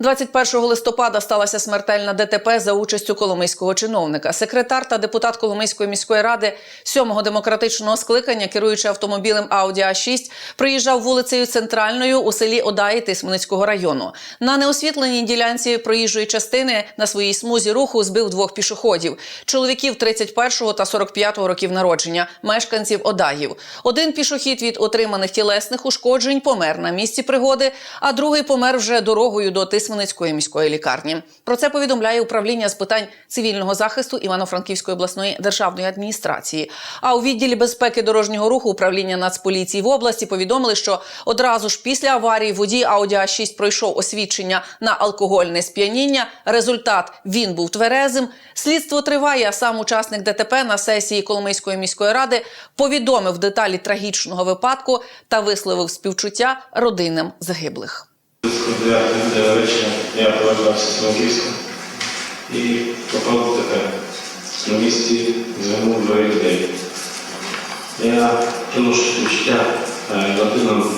21 листопада сталася смертельна ДТП за участю коломийського чиновника. Секретар та депутат Коломийської міської ради 7-го демократичного скликання, керуючи автомобілем Audi a 6 приїжджав вулицею Центральною у селі Одаї Тисменицького району. На неосвітленій ділянці проїжджої частини на своїй смузі руху збив двох пішоходів: чоловіків 31 та 45 років народження, мешканців Одаїв. Один пішохід від отриманих тілесних ушкоджень помер на місці пригоди, а другий помер вже дорогою до Тисменицької міської лікарні. Про це повідомляє управління з питань цивільного захисту Івано-Франківської обласної державної адміністрації. А у відділі безпеки дорожнього руху управління Нацполіції в області повідомили, що одразу ж після аварії водій Audi a 6 пройшов освідчення на алкогольне сп'яніння. Результат він був тверезим. Слідство триває. А сам учасник ДТП на сесії Коломийської міської ради повідомив деталі трагічного випадку та висловив співчуття родинам загиблих. Близько 9 години вечора я повертався з Франківська і попав в ДТП. На місці звернув двоє людей. Я приношу е, родинам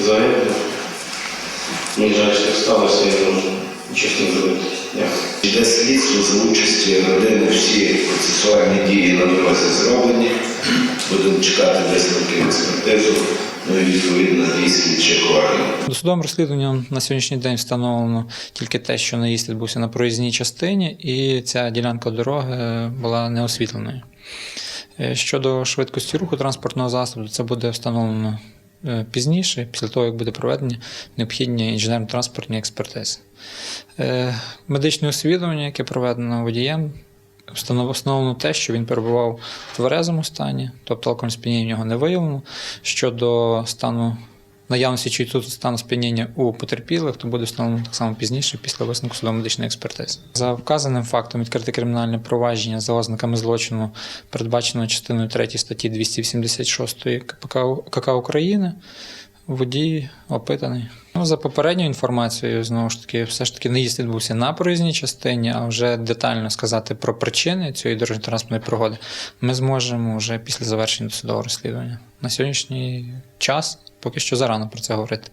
загиблих. Мені жаль, що так сталося, я можу цим зробити. Йде слідство за участі родини, всі процесуальні дії на дорозі зроблені. Будемо чекати висновки експертизу, ну і відповідно дій слідчих. Досудовим розслідуванням на сьогоднішній день встановлено тільки те, що наїзд відбувся на проїзній частині, і ця ділянка дороги була неосвітленою. Е, Щодо швидкості руху транспортного засобу, це буде встановлено е, пізніше, після того, як буде проведені необхідні інженерно-транспортні експертизи. Е, Медичне освідування, яке проведено водієм, встановлено те, що він перебував в тверезому стані, тобто алкогольне сп'яніння в нього не виявлено. Щодо стану наявності чи тут стану сп'яніння у потерпілих, то буде встановлено так само пізніше, після висновку судово-медичної експертизи. За вказаним фактом відкрите кримінальне провадження за ознаками злочину, передбаченого частиною 3 статті 286 КПК, КК України. Водій опитаний. Ну, за попередньою інформацією, знову ж таки, все ж таки наїзд відбувся на проїзній частині, а вже детально сказати про причини цієї дорожньо-транспортної пригоди ми зможемо вже після завершення досудового розслідування. На сьогоднішній час поки що зарано про це говорити.